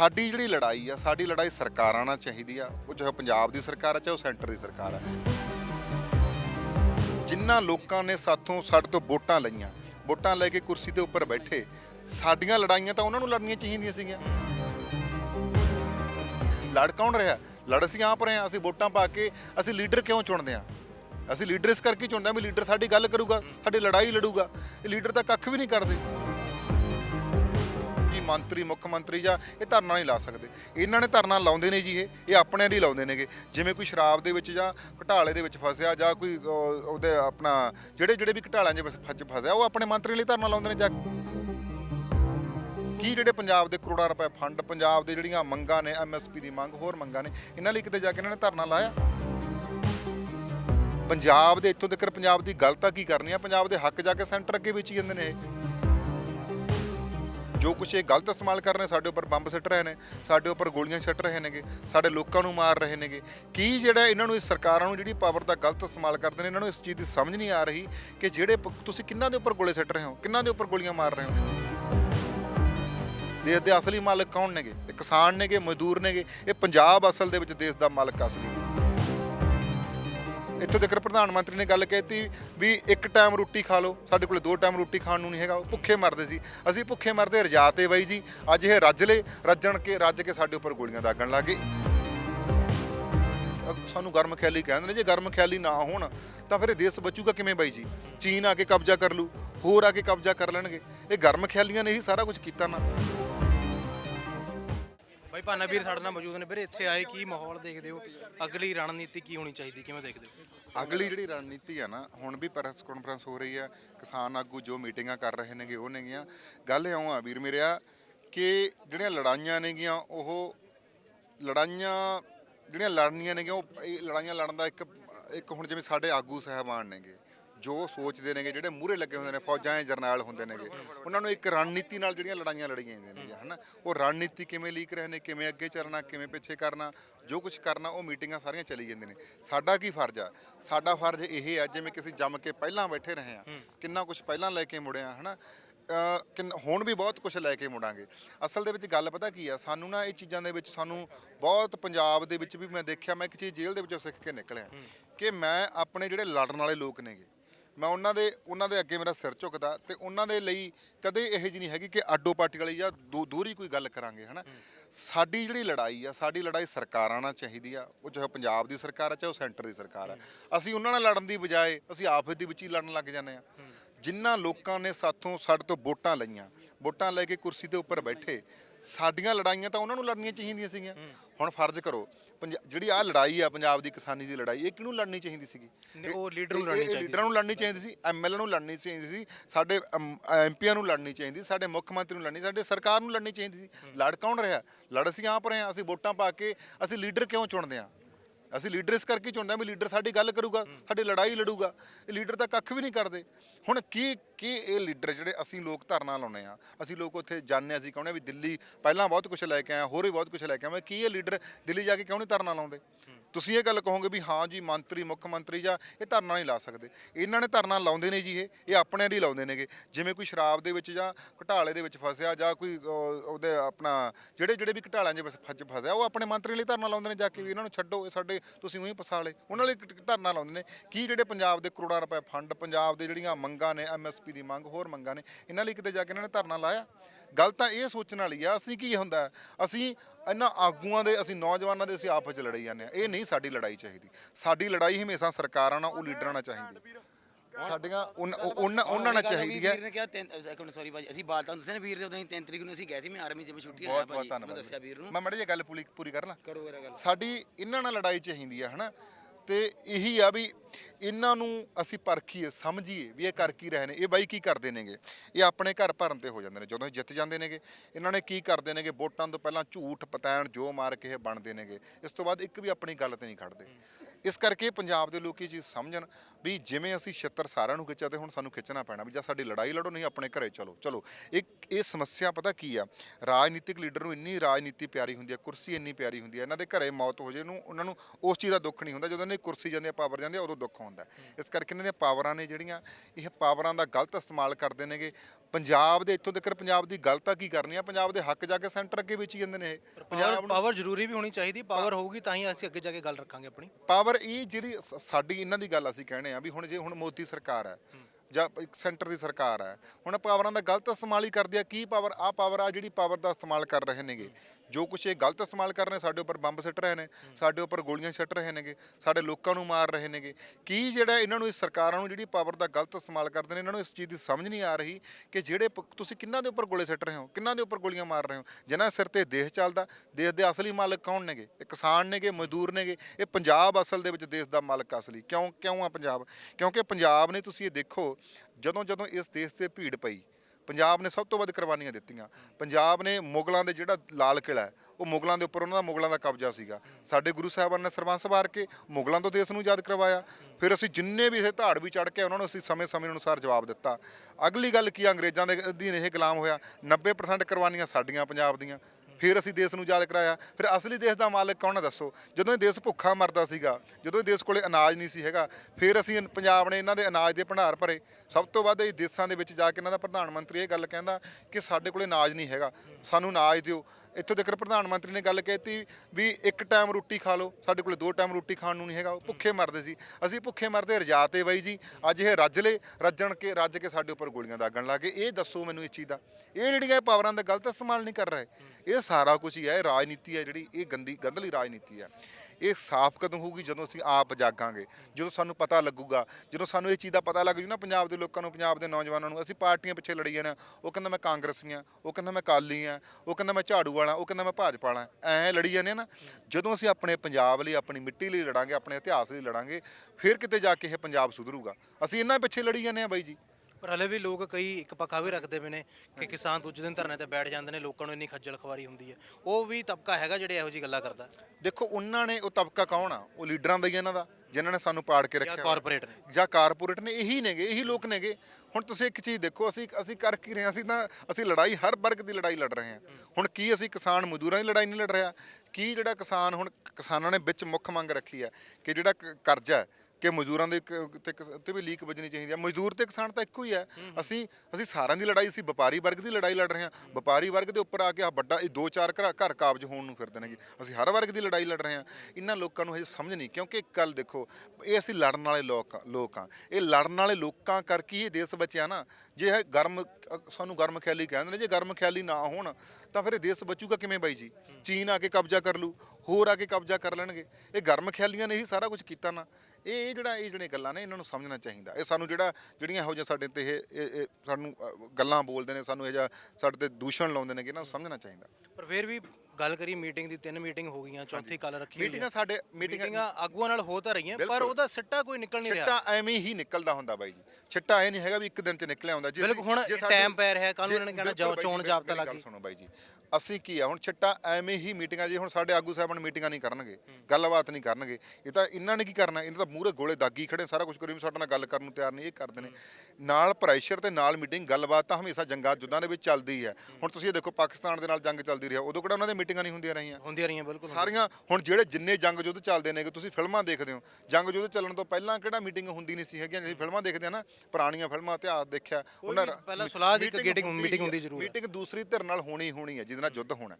ਸਾਡੀ ਜਿਹੜੀ ਲੜਾਈ ਆ, ਸਾਡੀ ਲੜਾਈ ਸਰਕਾਰਾਂ ਨਾਲ ਚਾਹੀਦੀ ਆ। ਉਹ ਚਾਹੇ ਪੰਜਾਬ ਦੀ ਸਰਕਾਰ ਆ, ਚਾਹੇ ਉਹ ਸੈਂਟਰ ਦੀ ਸਰਕਾਰ ਆ। ਜਿਨ੍ਹਾਂ ਲੋਕਾਂ ਨੇ ਸਾਥੋਂ ਸਾਡੇ ਤੋਂ ਵੋਟਾਂ ਲਈਆਂ, ਵੋਟਾਂ ਲੈ ਕੇ ਕੁਰਸੀ ਦੇ ਉੱਪਰ ਬੈਠੇ, ਸਾਡੀਆਂ ਲੜਾਈਆਂ ਤਾਂ ਉਹਨਾਂ ਨੂੰ ਲੜਨੀਆਂ ਚਾਹੀਦੀਆਂ ਸੀਗੀਆਂ। ਲੜ ਕੌਣ ਰਿਹਾ? ਲੜ ਅਸੀਂ ਆਪ ਰਹੇ ਹਾਂ, ਅਸੀਂ ਵੋਟਾਂ ਪਾ ਕੇ ਅਸੀਂ ਲੀਡਰ ਕਿਉਂ ਚੁਣਦੇ ਹਾਂ? ਅਸੀਂ ਲੀਡਰ ਇਸ ਕਰਕੇ ਚੁਣਦੇ ਹਾਂ ਵੀ ਲੀਡਰ ਸਾਡੀ ਗੱਲ ਕਰੂਗਾ, ਸਾਡੀ ਲੜਾਈ ਲੜੂਗਾ। ਇਹ ਲੀਡਰ ਤਾਂ ਕੱਖ ਵੀ ਨਹੀਂ ਕਰਦੇ। ਜੀ ਮੰਤਰੀ ਮੁੱਖ ਮੰਤਰੀ ਜਾਂ ਇਹ ਧਰਨਾ ਨਹੀਂ ਲਾ ਸਕਦੇ। ਇਹਨਾਂ ਨੇ ਧਰਨਾ ਲਾਉਂਦੇ ਨੇ ਜੀ ਇਹ ਇਹ ਆਪਣੇ ਲਈ ਲਾਉਂਦੇ ਨੇਗੇ। ਜਿਵੇਂ ਕੋਈ ਸ਼ਰਾਬ ਦੇ ਵਿੱਚ ਜਾਂ ਘਟਾਲੇ ਦੇ ਵਿੱਚ ਫਸਿਆ ਜਾਂ ਕੋਈ ਅਹ, ਉਹਦੇ ਆਪਣਾ ਜਿਹੜੇ ਜਿਹੜੇ ਵੀ ਘਟਾਲਿਆਂ ਚ ਫਸ- ਫਸਿਆ ਉਹ ਆਪਣੇ ਮੰਤਰੀ ਲਈ ਧਰਨਾ ਲਾਉਂਦੇ ਨੇ ਜਾ ਕੀ ਜਿਹੜੇ ਪੰਜਾਬ ਦੇ ਕਰੋੜਾਂ ਰੁਪਏ ਫੰਡ ਪੰਜਾਬ ਦੇ ਜਿਹੜੀਆਂ ਮੰਗਾਂ ਨੇ ਐਮਐਸਪੀ ਦੀ ਮੰਗ ਹੋਰ ਮੰਗਾਂ ਨੇ ਇਹਨਾਂ ਲਈ ਕਿਤੇ ਜਾ ਕੇ ਇਹਨਾਂ ਨੇ ਧਰਨਾ ਲਾਇਆ? ਪੰਜਾਬ ਦੇ ਇੱਥੋਂ ਤੱਕ ਪੰਜਾਬ ਦੀ ਗੱਲ ਤਾਂ ਕੀ ਕਰਨੀ ਆ? ਪੰਜਾਬ ਦੇ ਹੱਕ ਜਾ ਕੇ ਸੈਂਟਰ ਅੱਗੇ ਵੇਚੀ ਜਾਂਦੇ ਨੇ ਇਹ। ਜੋ ਕੁਛ ਇਹ ਗਲਤ ਇਸਤੇਮਾਲ ਕਰ ਰਹੇ ਨੇ, ਸਾਡੇ ਉੱਪਰ ਬੰਬ ਸਿੱਟ ਰਹੇ ਨੇ, ਸਾਡੇ ਉੱਪਰ ਗੋਲੀਆਂ ਸਿੱਟ ਰਹੇ ਨੇਗੇ, ਸਾਡੇ ਲੋਕਾਂ ਨੂੰ ਮਾਰ ਰਹੇ ਨੇਗੇ। ਕੀ ਜਿਹੜਾ ਇਹਨਾਂ ਨੂੰ, ਇਸ ਸਰਕਾਰਾਂ ਨੂੰ ਜਿਹੜੀ ਪਾਵਰ ਦਾ ਗਲਤ ਇਸਤੇਮਾਲ ਕਰਦੇ ਨੇ, ਇਹਨਾਂ ਨੂੰ ਇਸ ਚੀਜ਼ ਦੀ ਸਮਝ ਨਹੀਂ ਆ ਰਹੀ ਕਿ ਜਿਹੜੇ ਪ- ਤੁਸੀਂ ਕਿੰਨਾਂ ਦੇ ਉੱਪਰ ਗੋਲੇ ਸਿੱਟ ਰਹੇ ਹੋ, ਕਿੰਨਾਂ ਦੇ ਉੱਪਰ ਗੋਲੀਆਂ ਮਾਰ ਰਹੇ ਹੋ? ਦੇਸ਼ ਦੇ ਅਸਲੀ ਮਾਲਕ ਕੌਣ ਨੇਗੇ? ਇਹ ਕਿਸਾਨ ਨੇਗੇ, ਮਜ਼ਦੂਰ ਨੇਗੇ, ਇਹ ਪੰਜਾਬ ਅਸਲ ਦੇ ਵਿੱਚ ਦੇਸ਼ ਦਾ ਮਾਲਕ ਅਸਲੀ ਇੱਥੋਂ ਤੱਕ ਪ੍ਰਧਾਨ ਮੰਤਰੀ ਨੇ ਗੱਲ ਕਹਿਤੀ ਵੀ ਇੱਕ ਟਾਈਮ ਰੋਟੀ ਖਾ ਲਓ, ਸਾਡੇ ਕੋਲ ਦੋ ਟਾਈਮ ਰੋਟੀ ਖਾਣ ਨੂੰ ਨਹੀਂ ਹੈਗਾ, ਉਹ ਭੁੱਖੇ ਮਰਦੇ ਸੀ। ਅਸੀਂ ਭੁੱਖੇ ਮਰਦੇ ਰਜਾ 'ਤੇ ਬਾਈ ਜੀ, ਅੱਜ ਇਹ ਰੱਜ ਲੇ, ਰੱਜਣ ਕੇ, ਰੱਜ ਕੇ ਸਾਡੇ ਉੱਪਰ ਗੋਲੀਆਂ ਦਾਗਣ ਲੱਗ ਗਏ। ਸਾਨੂੰ ਗਰਮ ਖਿਆਲੀ ਕਹਿੰਦੇ ਨੇ, ਜੇ ਗਰਮ ਖਿਆਲੀ ਨਾ ਹੋਣ, ਤਾਂ ਫਿਰ ਇਹ ਦੇਸ਼ ਬਚੂਗਾ ਕਿਵੇਂ ਬਾਈ ਜੀ? ਚੀਨ ਆ ਕੇ ਕਬਜ਼ਾ ਕਰ ਲੂ, ਹੋਰ ਆ ਕੇ ਕਬਜ਼ਾ ਕਰ ਲੈਣਗੇ। ਇਹ ਗਰਮ ਖਿਆਲੀਆਂ ਨੇ ਹੀ ਸਾਰਾ ਕੁਝ ਕੀਤਾ ਨਾ। ਬਾਈ ਭਾਨਾ ਵੀਰ ਸਾਡੇ ਨਾਲ ਮੌਜੂਦ ਨੇ ਵੀਰੇ, ਇੱਥੇ ਆਏ ਕੀ ਮਾਹੌਲ ਦੇਖਦੇ ਹੋ? ਅਗਲੀ ਰਣਨੀਤੀ ਕੀ ਹੋਣੀ ਚਾਹੀਦੀ, ਕਿਵੇਂ ਦੇਖਦੇ ਹੋ? ਅਗਲੀ ਜਿਹੜੀ ਰਣਨੀਤੀ ਆ ਨਾ, ਹੁਣ ਵੀ ਪ੍ਰੈਸ ਕਾਨਫਰੰਸ ਹੋ ਰਹੀ ਹੈ ਕਿਸਾਨ ਆਗੂ ਜੋ ਮੀਟਿੰਗਾਂ ਕਰ ਰਹੇ ਨੇਗੇ, ਉਹ ਨੇਗੀਆਂ। ਗੱਲ ਇਉਂ ਆ ਵੀਰ ਮੇਰਿਆ ਕਿ ਜਿਹੜੀਆਂ ਲੜਾਈਆਂ ਨੇਗੀਆਂ, ਉਹ ਲੜਾਈਆਂ, ਜਿਹੜੀਆਂ ਲੜਨੀਆਂ ਨੇਗੀਆਂ, ਉਹ ਇਹ ਲੜਾਈਆਂ ਲੜਨ ਦਾ ਇੱਕ ਇੱਕ ਹੁਣ ਜਿਵੇਂ ਸਾਡੇ ਆਗੂ ਸਹਿਬਾਨ ਨੇਗੇ। ਜੋ ਸੋਚਦੇ ਨੇਗੇ, ਜਿਹੜੇ ਮੂਹਰੇ ਲੱਗੇ ਹੁੰਦੇ ਨੇ, ਫੌਜਾਂ ਦੇ ਜਰਨੈਲ ਹੁੰਦੇ ਨੇਗੇ, ਉਹਨਾਂ ਨੂੰ ਇੱਕ ਰਣਨੀਤੀ ਨਾਲ ਜਿਹੜੀਆਂ ਲੜਾਈਆਂ ਲੜੀਆਂ ਜਾਂਦੀਆਂ ਨੇਗੀਆਂ, ਹਨਾ? ਉਹ ਰਣਨੀਤੀ ਕਿਵੇਂ ਲੀਕ ਰਹੇ ਨੇ ਕਿਵੇਂ ਅੱਗੇ ਚੱਲਣਾ, ਕਿਵੇਂ ਪਿੱਛੇ ਕਰਨਾ, ਜੋ ਕੁਝ ਕਰਨਾ, ਉਹ ਮੀਟਿੰਗਾਂ ਸਾਰੀਆਂ ਚੱਲੀ ਜਾਂਦੀਆਂ ਨੇ। ਸਾਡਾ ਕੀ ਫਰਜ਼ ਆ? ਸਾਡਾ ਫਰਜ਼ ਇਹ ਆ, ਜਿਵੇਂ ਕਿ ਅਸੀਂ ਜੰਮ ਕੇ ਪਹਿਲਾਂ ਬੈਠੇ ਰਹੇ ਆ ਕਿੰਨਾ ਕੁਝ ਪਹਿਲਾਂ ਲੈ ਕੇ ਮੁੜੇ ਆ ਹਨਾ? ਅਹ ਹੁਣ ਵੀ ਬਹੁਤ ਕੁਝ ਲੈ ਕੇ ਮੁੜਾਂਗੇ। ਅਸਲ ਦੇ ਵਿੱਚ ਗੱਲ ਪਤਾ ਕੀ ਆ? ਸਾਨੂੰ ਨਾ ਇਹ ਚੀਜ਼ਾਂ ਦੇ ਵਿੱਚ ਸਾਨੂੰ ਬਹੁਤ ਪੰਜਾਬ ਦੇ ਵਿੱਚ ਵੀ ਮੈਂ ਦੇਖਿਆ, ਮੈਂ ਇੱਕ ਚੀਜ਼ ਜੇਲ੍ਹ ਦੇ ਵਿੱਚੋਂ ਸਿੱਖ ਕੇ ਨਿਕਲਿਆ, ਕਿ ਮੈਂ ਆਪਣੇ ਜਿਹੜੇ ਲੜਨ ਵਾਲੇ ਲੋਕ ਨੇਗੇ ਮੈਂ ਉਹਨਾਂ ਦੇ ਉਹਨਾਂ ਦੇ ਅੱਗੇ ਮੇਰਾ ਸਿਰ ਝੁਕਦਾ ਤੇ ਉਹਨਾਂ ਦੇ ਲਈ ਕਦੇ ਇਹੋ ਜਿਹੀ ਨਹੀਂ ਹੈਗੀ ਕਿ ਆਡੋ ਪਾਰਟੀ ਵਾਲੀ ਜਾਂ ਦੂਰੀ ਕੋਈ ਗੱਲ ਕਰਾਂਗੇ ਹਨਾ? ਸਾਡੀ ਜਿਹੜੀ ਲੜਾਈ ਆ ਸਾਡੀ ਲੜਾਈ ਸਰਕਾਰਾਂ ਨਾਲ ਚਾਹੀਦੀ ਆ ਉਹ ਚਾਹੇ ਪੰਜਾਬ ਦੀ ਸਰਕਾਰ ਆ ਚਾਹੇ ਉਹ ਸੈਂਟਰ ਦੀ ਸਰਕਾਰ ਆ। ਅਸੀਂ ਉਹਨਾਂ ਨਾਲ ਲੜਨ ਦੀ ਬਜਾਏ ਅਸੀਂ ਆਪਸ ਦੇ ਵਿੱਚ ਹੀ ਲੜਨ ਲੱਗ ਜਾਂਦੇ ਆ। ਜਿਨ੍ਹਾਂ ਲੋਕਾਂ ਨੇ ਸਾਥੋਂ ਸਾਡੇ ਤੋਂ ਵੋਟਾਂ ਲਈਆਂ ਵੋਟਾਂ ਲੈ ਕੇ ਕੁਰਸੀ ਦੇ ਉੱਪਰ ਬੈਠੇ ਸਾਡੀਆਂ ਲੜਾਈਆਂ ਤਾਂ ਉਹਨਾਂ ਨੂੰ ਲੜਨੀਆਂ ਚਾਹੀਦੀਆਂ ਸੀਗੀਆਂ। ਹੁਣ ਫਰਜ਼ ਕਰੋ ਪੰਜਾ- ਜਿਹੜੀ ਆ ਲੜਾਈ ਆ ਪੰਜਾਬ ਦੀ ਕਿਸਾਨੀ ਦੀ ਲੜਾਈ ਇਹ ਕਿਹਨੂੰ ਲੜਨੀ ਚਾਹੀਦੀ ਸੀਗੀ? ਨਹੀਂ, ਉਹ ਲੀਡਰ ਨੂੰ ਇਹ- ਲੜਨੀ ਇਹ ਚਾਹੀਦੀ ਲੀਡਰਾਂ ਨੂੰ ਲੜਨੀ ਚਾਹੀਦੀ ਸੀ ਐਮਐਲਏ ਨੂੰ ਲੜਨੀ ਚਾਹੀਦੀ ਸੀ ਸਾਡੇ ਐਮਪੀਆਂ ਨੂੰ ਲੜਨੀ ਚਾਹੀਦੀ ਸੀ ਸਾਡੇ ਮੁੱਖ ਮੰਤਰੀ ਨੂੰ ਲੜਨੀ ਸਾਡੇ ਸਰਕਾਰ ਨੂੰ ਲੜਨੀ ਚਾਹੀਦੀ ਸੀ। ਲੜ ਕੌਣ ਰਿਹਾ? ਲੜ ਅਸੀਂ ਆਪ ਰਹੇ ਹਾਂ ਅਸੀਂ ਵੋਟਾਂ ਪਾ ਕੇ ਅਸੀਂ ਲੀਡਰ ਕਿਉਂ ਚੁਣਦੇ ਹਾਂ? ਅਸੀਂ ਲੀਡਰ ਇਸ ਕਰਕੇ ਚੁਣਦੇ ਹਾਂ ਵੀ ਲੀਡਰ ਸਾਡੀ ਗੱਲ ਕਰੂਗਾ ਸਾਡੀ ਲੜਾਈ ਲੜੂਗਾ। ਇਹ ਲੀਡਰ ਤਾਂ ਕੱਖ ਵੀ ਨਹੀਂ ਕਰਦੇ। ਹੁਣ ਕੀ ਕੀ ਇਹ ਲੀਡਰ ਜਿਹੜੇ ਅਸੀਂ ਲੋਕ ਧਰਨਾ ਲਾਉਨੇ ਆ ਅਸੀਂ ਲੋਕ ਉੱਥੇ ਜਾਂਦੇ ਹਾਂ, ਅਸੀਂ ਕਹਿੰਦੇ ਹਾਂ ਵੀ ਦਿੱਲੀ ਪਹਿਲਾਂ ਬਹੁਤ ਕੁਝ ਲੈ ਕੇ ਆਇਆ ਹੋਰ ਵੀ ਬਹੁਤ ਕੁਝ ਲੈ ਕੇ ਆਇਆ ਕੀ ਇਹ ਲੀਡਰ ਦਿੱਲੀ ਜਾ ਕੇ ਕਿਉਂ ਨਹੀਂ ਧਰਨਾ ਲਾਉਂਦੇ? ਤੁਸੀਂ ਇਹ ਗੱਲ ਕਹੋਗੇ ਵੀ ਹਾਂ ਜੀ, ਮੰਤਰੀ, ਮੁੱਖ ਮੰਤਰੀ ਜਾਂ ਇਹ ਧਰਨਾ ਨਹੀਂ ਲਾ ਸਕਦੇ। ਇਹਨਾਂ ਨੇ ਧਰਨਾ ਲਾਉਂਦੇ ਨੇ ਜੀ ਇਹ ਇਹ ਆਪਣੇ ਲਈ ਲਾਉਂਦੇ ਨੇਗੇ। ਜਿਵੇਂ ਕੋਈ ਸ਼ਰਾਬ ਦੇ ਵਿੱਚ ਜਾਂ ਘਟਾਲੇ ਦੇ ਵਿੱਚ ਫਸਿਆ ਜਾਂ ਕੋਈ ਉਹਦੇ ਆਪਣਾ ਜਿਹੜੇ ਜਿਹੜੇ ਵੀ ਘਟਾਲਿਆਂ 'ਚ ਵਿੱਚ ਫਸ- ਫਸਿਆ, ਉਹ ਆਪਣੇ ਮੰਤਰੀ ਲਈ ਧਰਨਾ ਲਾਉਂਦੇ ਨੇ ਜਾ ਕੇ ਵੀ ਇਹਨਾਂ ਨੂੰ ਛੱਡੋ, ਇਹ ਸਾਡੇ, ਤੁਸੀਂ ਉਹੀ ਫਸਾਲੇ ਉਹਨਾਂ ਲਈ ਧਰਨਾ ਲਾਉਂਦੇ ਨੇ। ਕੀ ਜਿਹੜੇ ਪੰਜਾਬ ਦੇ ਕਰੋੜਾਂ ਰੁਪਏ ਫੰਡ, ਪੰਜਾਬ ਦੇ ਜਿਹੜੀਆਂ ਮੰਗਾਂ ਨੇ ਐਮਐਸਪੀ ਦੀ ਮੰਗ, ਹੋਰ ਮੰਗਾਂ ਨੇ, ਇਹਨਾਂ ਲਈ ਕਿਤੇ ਜਾ ਕੇ ਇਹਨਾਂ ਨੇ ਧਰਨਾ ਲਾਇਆ? ਗੱਲ ਤਾਂ ਇਹ ਸੋਚਣ ਵਾਲੀ ਆ ਅਸੀਂ ਕੀ ਹੁੰਦਾ? ਅਸੀਂ ਇਹਨਾਂ ਆਗੂਆਂ ਦੇ ਅਸੀਂ ਨੌਜਵਾਨਾਂ ਦੇ ਅਸੀਂ ਆਪਸ ਵਿੱਚ ਲੜੀ ਜਾਂਦੇ ਆ ਇਹ ਨਹੀਂ ਸਾਡੀ ਲੜਾਈ ਚਾਹੀਦੀ। ਸਾਡੀ ਲੜਾਈ ਹਮੇਸ਼ਾ ਸਰਕਾਰਾਂ ਨਾਲ ਉਹ ਲੀਡਰਾਂ ਨਾਲ ਚਾਹੀਦੀ ਸਾਡੀਆਂ ਉਹਨਾਂ ਉਹਨਾਂ ਨਾਲ ਚਾਹੀਦੀ ਹੈ। ਵੀਰ ਨੇ ਕਿਹਾ ਤਿੰਨ ਸੌਰੀ ਭਾਜੀ ਅਸੀਂ ਬਾਤ ਤਾਂ ਦੱਸਿਆ ਨਾ ਵੀਰ ਨੇ ਉਦੋਂ ਹੀ 3 ਤਰੀਕ ਨੂੰ ਅਸੀਂ ਗਏ ਸੀ ਮੈਂ ਆਰਮੀ 'ਚ ਛੁੱਟੀ ਆਇਆ ਬਹੁਤ ਬਹੁਤ ਭਾਜੀ ਮੈਂ ਧੰਨਵਾਦ ਦੱਸਿਆ ਵੀਰ। ਨੂੰ। ਮੈਂ ਮੜੀ ਜੀ ਗੱਲ ਪੂਰੀ ਪੂਰੀ ਕਰ ਲਾਂ। ਕਰੋ ਮੇਰਾ ਗੱਲ। ਸਾਡੀ ਇਹਨਾਂ ਨਾਲ ਲੜਾਈ ਚਾਹੀਦੀ ਆ ਹਨਾ? ਤੇ ਇਹੀ ਆ ਵੀ ਇਹਨਾਂ ਨੂੰ ਅਸੀਂ ਪਰਖੀਏ, ਸਮਝੀਏ ਵੀ ਇਹ ਕਰ ਕੀ ਰਹੇ ਨੇ, ਇਹ ਬਾਈ ਕੀ ਕਰਦੇ ਨੇਗੇ? ਇਹ ਆਪਣੇ ਘਰ ਭਰਨ ਤੇ ਹੋ ਜਾਂਦੇ ਨੇ, ਜਦੋਂ ਇਹ ਜਿੱਤ ਜਾਂਦੇ ਨੇਗੇ, ਇਹਨਾਂ ਨੇ ਕੀ ਕਰਦੇ ਨੇਗੇ? ਵੋਟਾਂ ਤੋਂ ਪਹਿਲਾਂ ਝੂਠ, ਪਤੈਣ, ਜੋ ਮਾਰ ਕੇ ਇਹ ਬਣਦੇ ਨੇਗੇ, ਇਸ ਤੋਂ ਬਾਅਦ ਇੱਕ ਵੀ ਆਪਣੀ ਗੱਲ ਤੇ ਨਹੀਂ ਖੜਦੇ। ਇਸ ਕਰਕੇ ਪੰਜਾਬ ਦੇ ਲੋਕ ਇਹ ਚੀਜ਼ ਸਮਝਣ ਵੀ ਜਿਵੇਂ ਅਸੀਂ ਛਿੱਤਰ ਸਾਰਿਆਂ ਨੂੰ ਖਿੱਚਿਆ ਤੇ ਹੁਣ ਸਾਨੂੰ ਖਿੱਚਣਾ ਪੈਣਾ ਵੀ ਜਾਂ ਸਾਡੀ ਲੜਾਈ ਲੜੋ, ਨਹੀਂ ਆਪਣੇ ਘਰੇ ਚਲੋ। ਚਲੋ, ਇੱਕ ਇਹ ਸਮੱਸਿਆ ਪਤਾ ਕੀ ਆ? ਰਾਜਨੀਤਿਕ ਲੀਡਰ ਨੂੰ ਇੰਨੀ ਰਾਜਨੀਤੀ ਪਿਆਰੀ ਹੁੰਦੀ ਹੈ ਕੁਰਸੀ ਇੰਨੀ ਪਿਆਰੀ ਹੁੰਦੀ ਹੈ ਇਹਨਾਂ ਦੇ ਘਰੇ ਮੌਤ ਹੋ ਜੇ ਨੂੰ ਉਹਨਾਂ ਨੂੰ ਉਸ ਚੀਜ਼ ਦਾ ਦੁੱਖ ਨਹੀਂ ਹੁੰਦਾ, ਜਦੋਂ ਇਹਨਾਂ ਦੀ ਕੁਰਸੀ ਜਾਂਦੀ ਹੈ ਪਾਵਰ ਜਾਂਦੀ ਆ, ਉਦੋਂ ਦੁੱਖ ਹੁੰਦਾ। ਇਸ ਕਰਕੇ ਇਹਨਾਂ ਦੀਆਂ ਪਾਵਰਾਂ ਨੇ ਜਿਹੜੀਆਂ, ਇਹ ਪਾਵਰਾਂ ਦਾ ਗਲਤ ਇਸਤੇਮਾਲ ਕਰਦੇ ਨੇਗੇ। ਪੰਜਾਬ ਦੇ ਇੱਥੋਂ ਤੱਕ ਪੰਜਾਬ ਦੀ ਗਲਤਾਂ ਕੀ ਕਰਨੀ ਆ? ਪੰਜਾਬ ਦੇ ਹੱਕ ਜਾ ਕੇ ਸੈਂਟਰ ਅੱਗੇ ਵੇਚੀ ਜਾਂਦੇ ਨੇ ਇਹ। ਪਾਵਰ ਪਾਵਰ ਜ਼ਰੂਰੀ ਵੀ ਹੋਣੀ ਚਾਹੀਦੀ ਪਾਵਰ ਹੋਊਗੀ ਤਾਂ ਹੀ ਅਸੀਂ ਅੱਗੇ ਜਾ ਕੇ ਗੱਲ ਰੱਖਾਂਗੇ ਆਪਣੀ। ਪਾਵਰ ਇਹ ਜਿਹੜੀ ਸ- ਸਾਡੀ ਇਹਨਾਂ ਦੀ ਗੱਲ ਅਸੀਂ ਕਹਿੰਦੇ ਆ ਵੀ ਹੁਣ ਜੇ ਹੁਣ ਮੋਦੀ ਸਰਕਾਰ ਹੈ ਜਾਂ ਇੱਕ ਸੈਂਟਰ ਦੀ ਸਰਕਾਰ ਹੈ ਹੁਣ ਪਾਵਰਾਂ ਦਾ ਗਲਤ ਇਸਤੇਮਾਲ ਹੀ ਕਰਦੀ ਆ ਕੀ ਪਾਵਰ ਆ ਪਾਵਰ ਆ ਜਿਹੜੀ ਪਾਵਰ ਦਾ ਇਸਤੇਮਾਲ ਕਰ ਰਹੇ ਨੇਗੇ। ਜੋ ਕੁਛ ਇਹ ਗਲਤ ਇਸਤੇਮਾਲ ਕਰ ਰਹੇ ਨੇ, ਸਾਡੇ ਉੱਪਰ ਬੰਬ ਸਿੱਟ ਰਹੇ ਨੇ, ਸਾਡੇ ਉੱਪਰ ਗੋਲੀਆਂ ਸਿੱਟ ਰਹੇ ਨੇਗੇ, ਸਾਡੇ ਲੋਕਾਂ ਨੂੰ ਮਾਰ ਰਹੇ ਨੇਗੇ। ਕੀ ਜਿਹੜਾ ਇਹਨਾਂ ਨੂੰ, ਇਸ ਸਰਕਾਰਾਂ ਨੂੰ ਜਿਹੜੀ ਪਾਵਰ ਦਾ ਗਲਤ ਇਸਤੇਮਾਲ ਕਰਦੇ ਨੇ, ਇਹਨਾਂ ਨੂੰ ਇਸ ਚੀਜ਼ ਦੀ ਸਮਝ ਨਹੀਂ ਆ ਰਹੀ ਕਿ ਜਿਹੜੇ ਪ- ਤੁਸੀਂ ਕਿੰਨਾਂ ਦੇ ਉੱਪਰ ਗੋਲੇ ਸਿੱਟ ਰਹੇ ਹੋ, ਕਿੰਨਾਂ ਦੇ ਉੱਪਰ ਗੋਲੀਆਂ ਮਾਰ ਰਹੇ ਹੋ? ਜਿਨ੍ਹਾਂ ਸਿਰ ਤੇ ਦੇਸ਼ ਚੱਲਦਾ, ਦੇਸ਼ ਦੇ ਅਸਲੀ ਮਾਲਕ ਕੌਣ ਨੇਗੇ? ਇਹ ਕਿਸਾਨ ਨੇਗੇ, ਮਜ਼ਦੂਰ ਨੇਗੇ, ਇਹ ਪੰਜਾਬ ਅਸਲ ਦੇ ਵਿੱਚ ਦੇਸ਼ ਦਾ ਮਾਲਕ ਅਸਲੀ। ਕਿਉਂ ਕਿਉਂ ਆ ਪੰਜਾਬ? ਕਿਉਂਕਿ ਪੰਜਾਬ ਨੇ ਤੁਸੀਂ ਇਹ ਦੇਖੋ ਜਦੋਂ ਜਦੋਂ ਇਸ ਦੇਸ਼ ਤੇ ਭੀੜ ਪਈ ਪੰਜਾਬ ਨੇ ਸਭ ਤੋਂ ਵੱਧ ਕੁਰਬਾਨੀਆਂ ਦਿੱਤੀਆਂ। ਪੰਜਾਬ ਨੇ ਮੁਗਲਾਂ ਦੇ ਜਿਹੜਾ ਲਾਲ ਕਿਲਾ ਹੈ, ਉਹ ਮੁਗਲਾਂ ਦੇ ਉੱਪਰ ਉਹਨਾਂ ਦਾ, ਮੁਗਲਾਂ ਦਾ ਕਬਜ਼ਾ ਸੀਗਾ। ਸਾਡੇ ਗੁਰੂ ਸਾਹਿਬਾਨ ਨੇ ਸਰਬੰਸ ਵਾਰ ਕੇ ਮੁਗਲਾਂ ਤੋਂ ਦੇਸ਼ ਨੂੰ ਆਜ਼ਾਦ ਕਰਵਾਇਆ। ਫਿਰ ਅਸੀਂ ਜਿੰਨੇ ਵੀ ਇਹ ਧਾੜ ਵੀ ਚੜ ਕੇ ਉਹਨਾਂ ਨੂੰ ਅਸੀਂ ਸਮੇਂ-ਸਮੇਂ ਅਨੁਸਾਰ ਜਵਾਬ ਦਿੱਤਾ। ਅਗਲੀ ਗੱਲ ਕੀ ਅੰਗਰੇਜ਼ਾਂ ਦੇ ਅਧੀਨ ਇਹ ਗੁਲਾਮ ਹੋਇਆ। 90% ਕੁਰਬਾਨੀਆਂ ਸਾਡੀਆਂ ਪੰਜਾਬ ਦੀਆਂ। ਫਿਰ ਅਸੀਂ ਦੇਸ਼ ਨੂੰ ਆਜ਼ਾਦ ਕਰਾਇਆ। ਫਿਰ ਅਸਲੀ ਦੇਸ਼ ਦਾ ਮਾਲਕ ਕੌਣ ਹੈ ਦੱਸੋ? ਜਦੋਂ ਇਹ ਦੇਸ਼ ਭੁੱਖਾ ਮਰਦਾ ਸੀਗਾ, ਜਦੋਂ ਇਹ ਦੇਸ਼ ਕੋਲੇ ਅਨਾਜ ਨਹੀਂ ਸੀ ਹੈਗਾ, ਫਿਰ ਅਸੀਂ ਪੰਜਾਬ ਨੇ ਇਹਨਾਂ ਦੇ ਅਨਾਜ ਦੇ ਭੰਡਾਰ ਭਰੇ। ਸਭ ਤੋਂ ਵੱਧ ਇਹ ਦੇਸ਼ਾਂ ਦੇ ਵਿੱਚ ਜਾ ਕੇ ਇਹਨਾਂ ਦਾ ਪ੍ਰਧਾਨ ਮੰਤਰੀ ਇਹ ਗੱਲ ਕਹਿੰਦਾ ਕਿ ਸਾਡੇ ਕੋਲੇ ਅਨਾਜ ਨਹੀਂ ਹੈਗਾ, ਸਾਨੂੰ ਅਨਾਜ ਦਿਓ। ਇੱਥੋਂ ਤੱਕ ਪ੍ਰਧਾਨ ਮੰਤਰੀ ਨੇ ਗੱਲ ਕਹਿਤੀ ਵੀ ਇੱਕ ਟਾਈਮ ਰੋਟੀ ਖਾ ਲਓ, ਸਾਡੇ ਕੋਲ ਦੋ ਟਾਈਮ ਰੋਟੀ ਖਾਣ ਨੂੰ ਨਹੀਂ ਹੈਗਾ, ਉਹ ਭੁੱਖੇ ਮਰਦੇ ਸੀ। ਅਸੀਂ ਭੁੱਖੇ ਮਰਦੇ ਰਜਾ ਤੇ ਬਾਈ ਜੀ, ਅੱਜ ਇਹ ਰੱਜ ਲੇ, ਰੱਜਣ ਕੇ, ਰੱਜ ਕੇ ਸਾਡੇ ਉੱਪਰ ਗੋਲੀਆਂ ਦਾਗਣ ਲੱਗੇ ਇਹ ਦੱਸੋ ਮੈਨੂੰ ਇਸ ਚੀਜ਼ ਦਾ। ਇਹ ਜਿਹੜੀਆਂ ਇਹ ਪਾਵਰਾਂ ਦਾ ਗਲਤ ਇਸਤੇਮਾਲ ਨਹੀਂ ਕਰ ਰਹੇ, ਇਹ ਸਾਰਾ ਕੁਝ ਹੀ ਹੈ, ਇਹ ਰਾਜਨੀਤੀ ਹੈ ਜਿਹੜੀ, ਇਹ ਗੰਦੀ ਗੰਦਲੀ ਰਾਜਨੀਤੀ ਹੈ। ਇਹ ਸਾਫ਼ ਕਦੋਂ ਹੋਊਗੀ? ਜਦੋਂ ਅਸੀਂ ਆਪ ਜਾਗਾਂਗੇ। ਜਦੋਂ ਸਾਨੂੰ ਪਤਾ ਲੱਗੂਗਾ, ਜਦੋਂ ਸਾਨੂੰ ਇਹ ਚੀਜ਼ ਦਾ ਪਤਾ ਲੱਗ ਜੂ ਨਾ ਪੰਜਾਬ ਦੇ ਲੋਕਾਂ ਨੂੰ, ਪੰਜਾਬ ਦੇ ਨੌਜਵਾਨਾਂ ਨੂੰ, ਅਸੀਂ ਪਾਰਟੀਆਂ ਪਿੱਛੇ ਲੜੀ ਜਾਂਦੇ ਹਾਂ ਉਹ ਕਹਿੰਦਾ ਮੈਂ ਕਾਂਗਰਸੀ ਹਾਂ ਉਹ ਕਹਿੰਦਾ ਮੈਂ ਕਾਲੀ ਹਾਂ ਉਹ ਕਹਿੰਦਾ ਮੈਂ ਝਾੜੂ ਵਾਲਾ, ਉਹ ਕਹਿੰਦਾ ਮੈਂ ਭਾਜਪਾ ਵਾਲਾ, ਐਂ ਲੜੀ ਜਾਂਦੇ ਹਾਂ ਨਾ। ਜਦੋਂ ਅਸੀਂ ਆਪਣੇ ਪੰਜਾਬ ਲਈ, ਆਪਣੀ ਮਿੱਟੀ ਲਈ ਲੜਾਂਗੇ, ਆਪਣੇ ਇਤਿਹਾਸ ਲਈ ਲੜਾਂਗੇ, ਫਿਰ ਕਿਤੇ ਜਾ ਕੇ ਇਹ ਪੰਜਾਬ ਸੁਧਰੂਗਾ। ਅਸੀਂ ਇਹਨਾਂ ਪਿੱਛੇ ਲੜੀ ਜਾਂਦੇ ਹਾਂ ਬਾਈ ਜੀ। ਪਰ ਹਲੇ ਵੀ ਲੋਕ ਕਈ ਇੱਕ ਪੱਖਾ ਵੀ ਰੱਖਦੇ ਪਏ ਨੇ ਕਿ ਕਿਸਾਨ ਦੂਜੇ ਦਿਨ ਧਰਨੇ ਤੇ ਬੈਠ ਜਾਂਦੇ ਨੇ ਲੋਕਾਂ ਨੂੰ ਇੰਨੀ ਖੱਜਲ ਖਵਾਰੀ ਹੁੰਦੀ ਹੈ। ਉਹ ਵੀ ਤਬਕਾ ਹੈਗਾ ਜਿਹੜੇ ਇਹੋ ਜੀ ਗੱਲਾਂ ਕਰਦਾ? ਦੇਖੋ ਉਹਨਾਂ ਨੇ ਉਹ ਤਬਕਾ ਕੌਣ ਆ? ਉਹ ਲੀਡਰਾਂ ਦਾ ਹੀ ਇਹਨਾਂ ਦਾ ਜਿਨ੍ਹਾਂ ਨੇ ਸਾਨੂੰ ਪਾੜ ਕੇ ਜਾਂ ਰੱਖਿਆ ਕਾਰਪੋਰੇਟ ਨੇ? ਜਾਂ ਕਾਰਪੋਰੇਟ ਨੇ ਇਹੀ ਨੇਗੇ ਇਹੀ ਲੋਕ ਨੇਗੇ। ਹੁਣ ਤੁਸੀਂ ਇੱਕ ਚੀਜ਼ ਦੇਖੋ ਅਸੀਂ ਅਸੀਂ ਕਰ ਕੀ ਰਹੇ ਹਾਂ? ਅਸੀਂ ਤਾਂ ਅਸੀਂ ਲੜਾਈ ਹਰ ਵਰਗ ਦੀ ਲੜਾਈ ਲੜ ਰਹੇ ਹਾਂ। ਹੁਣ ਕੀ ਅਸੀਂ ਕਿਸਾਨ ਮਜ਼ਦੂਰਾਂ ਦੀ ਲੜਾਈ ਨਹੀਂ ਲੜ ਰਿਹਾ? ਕੀ ਜਿਹੜਾ ਕਿਸਾਨ ਹੁਣ ਕਿਸਾਨਾਂ ਨੇ ਵਿੱਚ ਮੁੱਖ ਮੰਗ ਰੱਖੀ ਹੈ ਕਿ ਜਿਹੜਾ ਕ- ਕਰਜ਼ਾ ਹੈ ਕਿ ਮਜ਼ਦੂਰਾਂ ਦੇ ਕ- ਤੇ ਕਿਸ- ਤੇ ਵੀ ਲੀਕ ਵੱਜਣੀ ਚਾਹੀਦੀ ਹੈ ਮਜ਼ਦੂਰ ਤੇ ਕਿਸਾਨ ਤਾਂ ਇੱਕੋ ਹੀ ਹੈ ਅਸੀਂ ਅਸੀਂ ਸਾਰਿਆਂ ਦੀ ਲੜਾਈ ਸੀ ਵਪਾਰੀ ਵਰਗ ਦੀ ਲੜਾਈ ਲੜ ਰਹੇ ਹਾਂ। ਵਪਾਰੀ ਵਰਗ ਦੇ ਉੱਪਰ ਆ ਕੇ ਆ ਵੱਡਾ ਇਹ ਦੋ ਚਾਰ ਘਰ ਘਰ ਕਾਬਜ ਹੋਣ ਨੂੰ ਫਿਰਦੇ ਨੇਗੇ ਅਸੀਂ ਹਰ ਵਰਗ ਦੀ ਲੜਾਈ ਲੜ ਰਹੇ ਹਾਂ। ਇਹਨਾਂ ਲੋਕਾਂ ਨੂੰ ਹਜੇ ਸਮਝ ਨਹੀਂ ਕਿਉਂਕਿ ਇੱਕ ਗੱਲ ਦੇਖੋ ਇਹ ਅਸੀਂ ਲੜਨ ਵਾਲੇ ਲੋਕ ਲੋਕ ਆ। ਇਹ ਲੜਨ ਵਾਲੇ ਲੋਕਾਂ ਕਰਕੇ ਹੀ ਇਹ ਦੇਸ਼ ਬਚਿਆ ਨਾ। ਜੇ ਇਹ ਗਰਮ ਅ, ਸਾਨੂੰ ਗਰਮ ਖਿਆਲੀ ਕਹਿੰਦੇ ਨੇ ਜੇ ਗਰਮ ਖਿਆਲੀ ਨਾ ਹੋਣ ਤਾਂ ਫਿਰ ਇਹ ਦੇਸ਼ ਬਚੂਗਾ ਕਿਵੇਂ ਬਾਈ ਜੀ? ਚੀਨ ਆ ਕੇ ਕਬਜ਼ਾ ਕਰ ਲੂ ਹੋਰ ਆ ਕੇ ਕਬਜ਼ਾ ਕਰ ਲੈਣਗੇ। ਇਹ ਗਰਮ ਖਿਆਲੀਆਂ ਨੇ ਹੀ ਸਾਰਾ ਕੁਝ ਕੀਤਾ ਨਾ। ਇਹ ਇਹ ਜਿਹੜਾ ਇਹ ਜਿਹੜੀਆਂ ਗੱਲਾਂ ਨੇ ਇਹਨਾਂ ਨੂੰ ਸਮਝਣਾ ਚਾਹੀਦਾ। ਇਹ ਸਾਨੂੰ ਜਿਹੜਾ ਜਿਹੜੀਆਂ ਇਹੋ ਜਿਹਾ ਸਾਡੇ ਤੇ ਇਹ ਇਹ- ਇਹ ਸਾਨੂੰ ਅ, ਗੱਲਾਂ ਬੋਲਦੇ ਨੇ ਸਾਨੂੰ ਇਹ ਜਿਹਾ ਸਾਡੇ ਤੇ ਦੂਸ਼ਣ ਲਾਉਂਦੇ ਨੇ ਕਿ ਇਹਨਾਂ ਨੂੰ ਸਮਝਣਾ ਚਾਹੀਦਾ। ਪਰ ਫਿਰ ਵੀ ਗੱਲ ਕਰੀ ਮੀਟਿੰਗ ਦੀ ਤਿੰਨ ਮੀਟਿੰਗ ਹੋ ਗਈਆਂ ਚੌਥੀ ਕੱਲ ਰੱਖੀ ਹੋਈ ਹੈ। ਮੀਟਿੰਗਾਂ ਸਾਡੇ ਮੀਟਿੰਗਾਂ ਮੀਟਿੰਗਾਂ ਆਗੂਆਂ ਨਾਲ ਹੋ ਤਾਂ ਰਹੀਆਂ ਪਰ ਬਿਲਕੁਲ। ਉਹਦਾ ਸਿੱਟਾ ਕੋਈ ਨਿਕਲ ਨਹੀਂ ਰਿਹਾ। ਛਿੱਟਾ ਐਵੇਂ ਹੀ ਨਿਕਲਦਾ ਹੁੰਦਾ ਬਾਈ ਜੀ। ਛਿੱਟਾ ਇਹ ਨਹੀਂ ਹੈਗਾ ਵੀ ਇੱਕ ਦਿਨ ਚ ਨਿਕਲਿਆ ਹੁੰਦਾ। ਜੇ ਬਿਲਕੁਲ, ਹੁਣ ਜੇ ਸਾਡੇ- ਟਾਈਮ ਪੈ ਰਿਹਾ, ਕੱਲ੍ਹ ਨੂੰ ਜੇ- ਇਹਨਾਂ ਨੇ ਕਹਿਣਾ ਬਿਲਕੁਲ ਜਾਓ, ਬਾਈ ਜੀ, ਚੋਣ ਮੇਰੀ ਜਾਬਤਾ ਗੱਲ ਗਈ। ਸੁਣੋ ਬਾਈ ਜੀ। ਅਸੀਂ ਕੀ ਆ ਹੁਣ ਛਿੱਟਾ ਐਵੇਂ ਹੀ ਮੀਟਿੰਗਾਂ ਜੇ ਹੁਣ ਸਾਡੇ ਆਗੂ ਸਾਹਿਬਾਨ ਮੀਟਿੰਗਾਂ ਨਹੀਂ ਕਰਨਗੇ ਗੱਲਬਾਤ ਨਹੀਂ ਕਰਨਗੇ ਇਹ ਤਾਂ ਇਹਨਾਂ ਨੇ ਕੀ ਕਰਨਾ ਇਹਨਾਂ ਤਾਂ ਮੂਹਰੇ ਗੋਲੇ ਦਾਗੀ ਖੜੇ ਸਾਰਾ ਕੁਝ ਕਰੀ ਸਾਡੇ ਨਾਲ ਗੱਲ ਕਰਨ ਨੂੰ ਤਿਆਰ ਨਹੀਂ ਇਹ ਕਰਦੇ ਨੇ। ਨਾਲ ਪ੍ਰੈਸ਼ਰ ਤੇ ਨਾਲ ਮੀਟਿੰਗ ਗੱਲਬਾਤ ਤਾਂ ਹਮੇਸ਼ਾ ਜੰਗਾਂ ਜੁੱਦਾਂ ਦੇ ਵਿੱਚ ਚੱਲਦੀ ਹੈ। ਹੁਣ ਤੁਸੀਂ ਇਹ ਦੇਖੋ ਪਾਕਿਸਤਾਨ ਦੇ ਨਾਲ ਜੰਗ ਚੱਲਦੀ ਰਹੀ ਉਦੋਂ ਕਿਹੜਾ ਉਹਨਾਂ ਦੀਆਂ ਮੀਟਿੰਗਾਂ ਨਹੀਂ ਹੁੰਦੀਆਂ ਰਹੀਆਂ। ਹੁੰਦੀਆਂ ਰਹੀਆਂ ਬਿਲਕੁਲ ਸਾਰੀਆਂ ਹੁਣ ਜਿਹੜੇ ਜਿੰਨੇ ਜੰਗ ਯੁੱਧ ਚੱਲਦੇ ਨੇਗੇ ਤੁਸੀਂ ਫਿਲਮਾਂ ਦੇਖਦੇ ਹੋ। ਜੰਗ ਯੁੱਧ ਚੱਲਣ ਤੋਂ ਪਹਿਲਾਂ ਕਿਹੜਾ ਮੀਟਿੰਗ ਹੁੰਦੀ ਨਹੀਂ ਸੀ ਹੈਗੀਆਂ ਅਸੀਂ ਫਿਲਮਾਂ ਦੇਖਦੇ ਆ ਨਾ ਪੁਰਾਣੀਆਂ ਫਿਲਮਾਂ ਇਤਿਹਾਸ ਦੇਖਿਆ ਵੀ ਪਹਿਲਾਂ ਸੁਲਾਹ ਦੀ meeting ਹੁੰਦੀ ਜ਼ਰੂਰ। ਮੀਟਿੰਗ ਦੂਸਰੀ ਧਿਰ ਨਾਲ ਹੋਣੀ ਹੋਣੀ ਹੈ ਜਿਹਦੇ ਨਾਲ ਯੁੱਧ ਹੋਣਾ।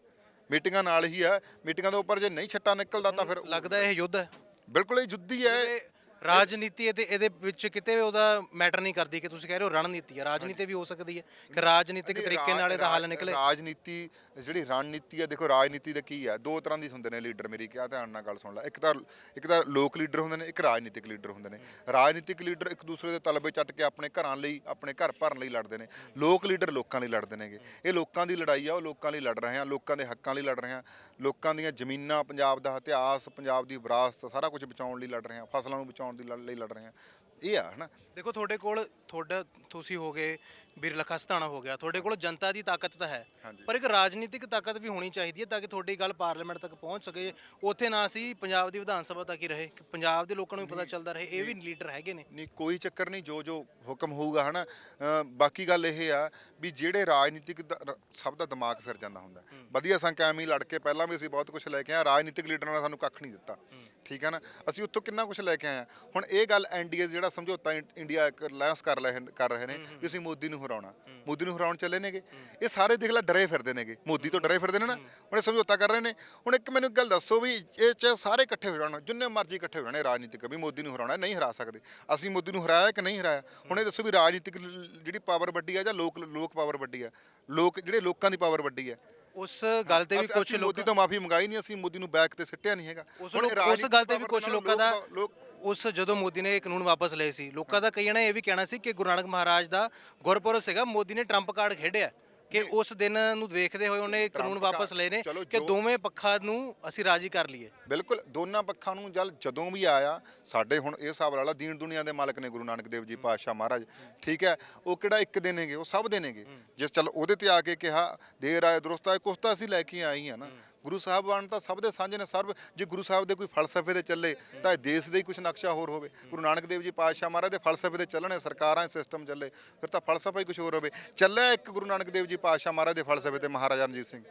ਮੀਟਿੰਗਾਂ ਨਾਲ ਹੀ ਹੈ ਮੀਟਿੰਗਾਂ ਦੇ ਉੱਪਰ ਜੇ ਨਹੀਂ ਛੱਟਾ ਨਿਕਲਦਾ ਤਾਂ ਫਿਰ ਲੱਗਦਾ ਇਹ ਯੁੱਧ ਹੈ। ਬਿਲਕੁਲ ਇਹ ਯੁੱਧ ਹੀ ਹੈ। ਰਾਜਨੀਤੀ ਇਹਦੇ ਇਹਦੇ ਵਿੱਚ ਕਿਤੇ ਵੀ ਉਹਦਾ ਮੈਟਰ ਨਹੀਂ ਕਰਦੀ ਕਿ ਤੁਸੀਂ ਕਹਿ ਰਹੇ ਹੋ ਰਣਨੀਤੀ ਹੈ ਰਾਜਨੀਤੀ ਵੀ ਹੋ ਸਕਦੀ ਹੈ ਕਿ ਰਾਜਨੀਤਿਕ ਤਰੀਕੇ ਨਾਲ ਇਹਦਾ ਹੱਲ ਨਿਕਲੇ। ਰਾਜਨੀਤੀ ਜਿਹੜੀ ਰਣਨੀਤੀ ਹੈ ਦੇਖੋ ਰਾਜਨੀਤੀ ਦਾ ਕੀ ਹੈ ਦੋ ਤਰ੍ਹਾਂ ਦੀ ਹੁੰਦੇ ਨੇ ਲੀਡਰ ਮੇਰੀ ਕਿਹਾ ਧਿਆਨ ਨਾਲ ਗੱਲ ਸੁਣ ਲੈ। ਇੱਕ ਤਾਂ ਇੱਕ ਤਾਂ ਲੋਕ ਲੀਡਰ ਹੁੰਦੇ ਨੇ ਇੱਕ ਰਾਜਨੀਤਿਕ ਲੀਡਰ ਹੁੰਦੇ ਨੇ। ਰਾਜਨੀਤਿਕ ਲੀਡਰ ਇੱਕ ਦੂਸਰੇ ਦੇ ਤਲਬੇ ਚੱਟ ਕੇ ਆਪਣੇ ਘਰਾਂ ਲਈ ਆਪਣੇ ਘਰ ਭਰਨ ਲਈ ਲੜਦੇ ਨੇ। ਲੋਕ ਲੀਡਰ ਲੋਕਾਂ ਲਈ ਲੜਦੇ ਨੇਗੇ। ਇਹ ਲੋਕਾਂ ਦੀ ਲੜਾਈ ਆ ਉਹ ਲੋਕਾਂ ਲਈ ਲੜ ਰਹੇ ਆ ਲੋਕਾਂ ਦੇ ਹੱਕਾਂ ਲਈ ਲੜ ਰਹੇ ਆ। ਲੋਕਾਂ ਦੀਆਂ ਜ਼ਮੀਨਾਂ ਪੰਜਾਬ ਦਾ ਇਤਿਹਾਸ ਪੰਜਾਬ ਦੀ ਵਿਰਾਸਤ ਸਾਰਾ ਕੁਝ ਬਚਾਉਣ ਲਈ ਲੜ ਰਹੇ ਆ ਫਸਲਾਂ ਨੂੰ ਬਚਾਉਣ ਦੀ ਲੜ- ਲਈ ਲੜ ਰਹੇ ਆ ਇਹ ਆ ਹਨਾ? ਦੇਖੋ ਤੁਹਾਡੇ ਕੋਲ ਤੁਹਾਡਾ ਤੁਸੀਂ ਹੋ ਗਏ ਬਿਰਲਖਾ ਸਤਾਣਾ ਹੋ ਗਿਆ ਤੁਹਾਡੇ ਕੋਲ ਜਨਤਾ ਦੀ ਤਾਕਤ ਤਾਂ ਹੈ ਹਾਂਜੀ। ਪਰ ਇੱਕ ਰਾਜਨੀਤਿਕ ਤਾਕਤ ਵੀ ਹੋਣੀ ਚਾਹੀਦੀ ਹੈ ਤਾਂ ਕਿ ਤੁਹਾਡੀ ਗੱਲ ਪਾਰਲੀਮੈਂਟ ਤੱਕ ਪਹੁੰਚ ਸਕੇ। ਉੱਥੇ ਨਾ ਸੀ ਪੰਜਾਬ ਦੀ ਵਿਧਾਨ ਸਭਾ ਤੱਕ ਹੀ ਰਹੇ ਕਿ ਪੰਜਾਬ ਦੇ ਲੋਕਾਂ ਨੂੰ ਵੀ ਪਤਾ ਚੱਲਦਾ ਰਹੇ ਇਹ ਵੀ ਲੀਡਰ ਹੈਗੇ ਨੇ। ਨਹੀਂ ਕੋਈ ਚੱਕਰ ਨਹੀਂ ਜੋ ਜੋ ਹੁਕਮ ਹੋਊਗਾ ਹਨਾ? ਅ, ਬਾਕੀ ਗੱਲ ਇਹ ਆ ਵੀ ਜਿਹੜੇ ਰਾਜਨੀਤਿਕ ਦ- ਰ- ਸਭ ਦਾ ਦਿਮਾਗ ਫਿਰ ਜਾਂਦਾ ਹੁੰਦਾ। ਵਧੀਆ ਸੰਗ ਐਵੇਂ ਹੀ ਲੜ ਕੇ ਪਹਿਲਾਂ ਵੀ ਅਸੀਂ ਬਹੁਤ ਕੁਝ ਲੈ ਕੇ ਆਏ ਰਾਜਨੀਤਿਕ ਲੀਡਰਾਂ ਨੇ ਸਾਨੂੰ ਕੱਖ ਨਹੀਂ ਦਿੱਤਾ ਠੀਕ ਹੈ ਨਾ? ਅਸੀਂ ਉੱਥੋਂ ਕਿੰਨਾ ਕੁਝ ਲੈ ਕੇ ਆਏ ਹਾਂ ਹੁਣ ਇਹ ਗੱਲ ਐਨਡੀਏ ਜਿਹੜਾ ਸਮਝੌਤਾ ਇੰਡੀਆ ਇੱਕ ਅਲਾਈਅੰਸ ਕਰ ਰਹੇ ਕਰ ਰਹੇ ਨੇ ਵੀ ਅਸੀਂ ਮੋਦੀ ਨੂੰ ਹਰਾਉਣਾ। ਮੋਦੀ ਨੂੰ ਹਰਾਉਣ ਚੱਲੇ ਨੇਗੇ। ਇਹ ਸਾਰੇ ਦੇਖ ਲੈ ਡਰੇ ਫਿਰਦੇ ਨੇਗੇ। ਮੋਦੀ ਤੋਂ ਡਰੇ ਫਿਰਦੇ ਨੇ ਨਾ। ਹੁਣ ਇਹ ਸਮਝੌਤਾ ਕਰ ਰਹੇ ਨੇ। ਹੁਣ ਇੱਕ ਮੈਨੂੰ ਗੱਲ ਦੱਸੋ ਵੀ ਇਹ ਚ ਸਾਰੇ ਇਕੱਠੇ ਹੋ ਜਾਣ। ਜਿੰਨੇ ਮਰਜ਼ੀ ਇਕੱਠੇ ਹੋ ਜਾਣੇ ਰਾਜਨੀਤਿਕ ਵੀ ਮੋਦੀ ਨੂੰ ਹਰਾਉਣਾ ਨਹੀਂ ਹਰਾ ਸਕਦੇ। ਅਸੀਂ ਮੋਦੀ ਨੂੰ ਹਰਾਇਆ ਕਿ ਨਹੀਂ ਹਰਾਇਆ? ਹੁਣ ਇਹ ਦੱਸੋ ਵੀ ਰਾਜਨੀਤਿਕ ਲ- ਜਿਹੜੀ ਪਾਵਰ ਵੱਡੀ ਆ ਜਾਂ ਲੋਕ ਲੋਕ ਪਾਵਰ ਵੱਡੀ ਆ? ਲੋਕ ਜਿਹੜੇ ਲੋਕਾਂ ਦੀ ਪਾਵਰ ਵੱਡੀ ਆ। ਉਸ ਗੱਲ ਤੇ ਵੀ ਕੁਝ ਲੋਕ ਮੋਦੀ ਤੋਂ ਮਾਫੀ ਮੰਗਾਈ ਨਹੀਂ ਅਸੀਂ ਮੋਦੀ ਨੂੰ ਬੈਕ ਤੇ ਸਿੱਟਿਆ ਨਹੀਂ ਹੈਗਾ। ਉਸ ਗੱਲ ਤੇ ਵੀ ਕੁਝ ਲੋਕਾਂ ਦਾ ਲੋਕ ਉਸ ਜਦੋਂ ਮੋਦੀ ਨੇ ਇਹ ਕਾਨੂੰਨ ਵਾਪਸ ਲਏ ਸੀ ਲੋਕਾਂ ਦਾ ਕਈਆਂ ਨੇ ਇਹ ਵੀ ਕਹਿਣਾ ਸੀ ਕਿ ਗੁਰੂ ਨਾਨਕ ਮਹਾਰਾਜ ਦਾ ਗੁਰਪੁਰਬ ਸੀਗਾ ਮੋਦੀ ਨੇ ਟਰੰਪ ਕਾਰਡ ਖੇਡਿਆ ਕਿ ਉਸ ਦਿਨ ਨੂੰ ਵੇਖਦੇ ਹੋਏ ਉਹਨੇ ਇਹ ਕਾਨੂੰਨ ਵਾਪਸ ਲਏ ਨੇ ਕਿ ਦੋਵੇਂ ਪੱਖਾਂ ਨੂੰ ਅਸੀਂ ਰਾਜੀ ਕਰ ਲਈਏ। ਬਿਲਕੁਲ ਦੋਨਾਂ ਪੱਖਾਂ ਨੂੰ ਜਲ ਜਦੋਂ ਵੀ ਆਇਆ ਸਾਡੇ ਹੁਣ ਇਹ ਹਿਸਾਬ ਲਾ ਲਾ ਦੀਨ ਦੁਨੀਆ ਦੇ ਮਾਲਕ ਨੇ ਗੁਰੂ ਨਾਨਕ ਦੇਵ ਜੀ ਪਾਤਸ਼ਾਹ ਮਹਾਰਾਜ। ਠੀਕ ਹੈ ਉਹ ਕਿਹੜਾ ਇੱਕ ਦੇ ਨੇਗੇ ਉਹ ਸਭ ਦੇ ਨੇਗੇ ਜਿਸ ਚਲ ਉਹਦੇ ਤੇ ਆ ਕੇ ਕਿਹਾ ਦੇਰ ਆਏ ਦਰੁਸਤ ਆਏ ਕੁਛ ਤਾਂ ਅਸੀਂ ਲੈ ਕੇ ਆਏ ਹੀ ਨਾ। ਗੁਰੂ ਸਾਹਿਬਾਨ ਤਾਂ ਸਭ ਦੇ ਸਾਂਝੇ ਨੇ ਸਰਬ ਜੇ ਗੁਰੂ ਸਾਹਿਬ ਦੇ ਕੋਈ ਫਲਸਫੇ ਤੇ ਚੱਲੇ, ਤਾਂ ਇਹ ਦੇਸ਼ ਦੇ ਹੀ ਕੁਝ ਨਕਸ਼ਾ ਹੋਰ ਹੋਵੇ। ਗੁਰੂ ਨਾਨਕ ਦੇਵ ਜੀ ਪਾਤਸ਼ਾਹ ਮਹਾਰਾਜ ਦੇ ਫਲਸਫੇ ਤੇ ਚੱਲਣੇ, ਸਰਕਾਰਾਂ ਸਿਸਟਮ ਚੱਲੇ, ਫਿਰ ਤਾਂ ਫਲਸਫਾ ਹੀ ਕੁਝ ਹੋਰ ਹੋਵੇ। ਚੱਲਿਆ ਇੱਕ ਗੁਰੂ ਨਾਨਕ ਦੇਵ ਜੀ ਪਾਤਸ਼ਾਹ ਮਹਾਰਾਜ ਦੇ ਫਲਸਫੇ ਤੇ ਮਹਾਰਾਜਾ ਰਣਜੀਤ ਸਿੰਘ।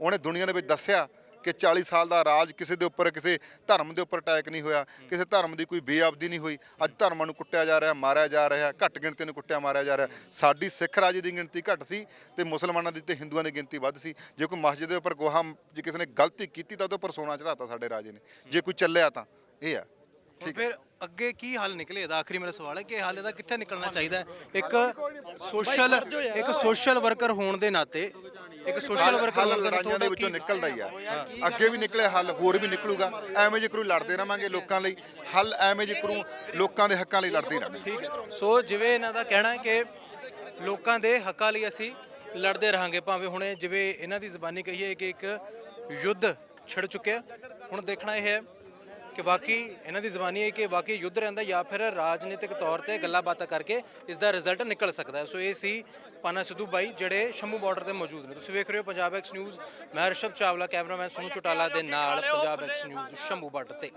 ਉਹਨੇ ਦੁਨੀਆ ਦੇ ਵਿੱਚ ਦੱਸਿਆ ਕਿ 40 ਸਾਲ ਦਾ ਰਾਜ ਕਿਸੇ ਦੇ ਉੱਪਰ ਕਿਸੇ ਧਰਮ ਦੇ ਉੱਪਰ ਅਟੈਕ ਨਹੀਂ ਹੋਇਆ ਕਿਸੇ ਧਰਮ ਦੀ ਕੋਈ ਬੇਅਬਦੀ ਨਹੀਂ ਹੋਈ। ਅੱਜ ਧਰਮਾਂ ਨੂੰ ਕੁੱਟਿਆ ਜਾ ਰਿਹਾ ਮਾਰਿਆ ਜਾ ਰਿਹਾ ਘੱਟ ਗਿਣਤੀ ਨੂੰ ਕੁੱਟਿਆ ਮਾਰਿਆ ਜਾ ਰਿਹਾ। ਸਾਡੀ ਸਿੱਖ ਰਾਜ ਦੀ ਗਿਣਤੀ ਘੱਟ ਸੀ ਤੇ ਮੁਸਲਮਾਨਾਂ ਦੀ ਤੇ ਹਿੰਦੂਆਂ ਦੀ ਗਿਣਤੀ ਵੱਧ ਸੀ। ਜੇ ਕੋਈ ਮਸਜਿਦ ਦੇ ਉੱਪਰ ਗੋਹਾ ਜੇ ਕਿਸੇ ਨੇ ਗਲਤੀ ਕੀਤੀ ਤਾਂ ਉਹਦੇ ਉੱਪਰ ਸੋਨਾ ਚੜਾਤਾ ਸਾਡੇ ਰਾਜੇ ਨੇ। ਜੇ ਕੋਈ ਚੱਲਿਆ ਤਾਂ ਇਹ ਆ। ਹੁਣ ਫਿਰ ਅੱਗੇ ਕੀ ਹੱਲ ਨਿਕਲੇ? ਇਹਦਾ ਆਖਰੀ ਮੇਰਾ ਸਵਾਲ ਹੈ ਕਿ ਹੱਲ ਇਹਦਾ ਕਿੱਥੇ ਨਿਕਲਣਾ ਚਾਹੀਦਾ ਹੈ? ਇੱਕ ਸੋਸ਼ਲ ਇੱਕ ਸੋਸ਼ਲ ਵਰਕਰ ਹੋਣ ਦੇ ਨਾਤੇ ਇੱਕ ਸੋਸ਼ਲ ਵਰਕਰ ਹੱਲ ਹੋਣ ਦੇ ਨਾਤੇ ਲੜਾਈਆਂ ਦੇ ਤੁਹਾਡਾ ਵਿੱਚੋਂ ਕੀ ਨਿਕਲਦਾ ਹੀ ਆ। ਅੱਗੇ ਵੀ ਨਿਕਲਿਆ ਹੱਲ ਹੋਰ ਵੀ ਨਿਕਲੂਗਾ। ਐਵੇਂ ਜੇ ਕਰੂ ਲੜਦੇ ਰਵਾਂਗੇ ਲੋਕਾਂ ਲਈ। ਹੱਲ ਐਵੇਂ ਜੇ ਕਰੂ ਲੋਕਾਂ ਦੇ ਹੱਕਾਂ ਲਈ ਲੜਦੇ ਰਹਾਂਗੇ। ਠੀਕ ਹੈ। ਸੋ ਜਿਵੇਂ ਇਹਨਾਂ ਦਾ ਕਹਿਣਾ ਹੈ ਕਿ ਲੋਕਾਂ ਦੇ ਹੱਕਾਂ ਲਈ ਅਸੀਂ ਲੜਦੇ ਰਹਾਂਗੇ ਭਾਵੇਂ ਹੁਣੇ ਜਿਵੇਂ ਇਹਨਾਂ ਦੀ ਜ਼ਬਾਨੀ ਕਹੀਏ ਕਿ ਇੱਕ ਯੁੱਧ ਛਿੜ ਚੁੱਕਿਆ। ਹੁਣ ਦੇਖਣਾ ਇਹ ਹੈ ਕਿ ਵਾਕਈ ਇਹਨਾਂ ਦੀ ਜ਼ਬਾਨੀ ਹੈ ਕਿ ਵਾਕਈ ਯੁੱਧ ਰਹਿੰਦਾ ਜਾਂ ਫਿਰ ਰਾਜਨੀਤਿਕ ਤੌਰ ਤੇ ਗੱਲਾਂ ਬਾਤਾਂ ਕਰਕੇ ਇਸ ਦਾ ਰਿਜ਼ਲਟ ਨਿਕਲ ਸਕਦਾ ਹੈ। ਸੋ ਇਹ ਸੀ ਪਾਨਾ ਸਿੱਧੂ ਬਾਈ, ਜਿਹੜੇ ਸ਼ੰਭੂ ਬਾਰਡਰ ਤੇ ਮੌਜੂਦ ਨੇ। ਤੁਸੀਂ ਵੇਖ ਰਹੇ ਹੋ ਪੰਜਾਬ ਐਕਸ ਨਿਊਜ਼ ਮੈਂ ਰਿਸ਼ਭ ਚਾਵਲਾ, ਕੈਮਰਾਮੈਨ ਸੋਨੂ ਚੋਟਾਲਾ ਦੇ ਨਾਲ Punjab X news Shambhu border ਤੇ।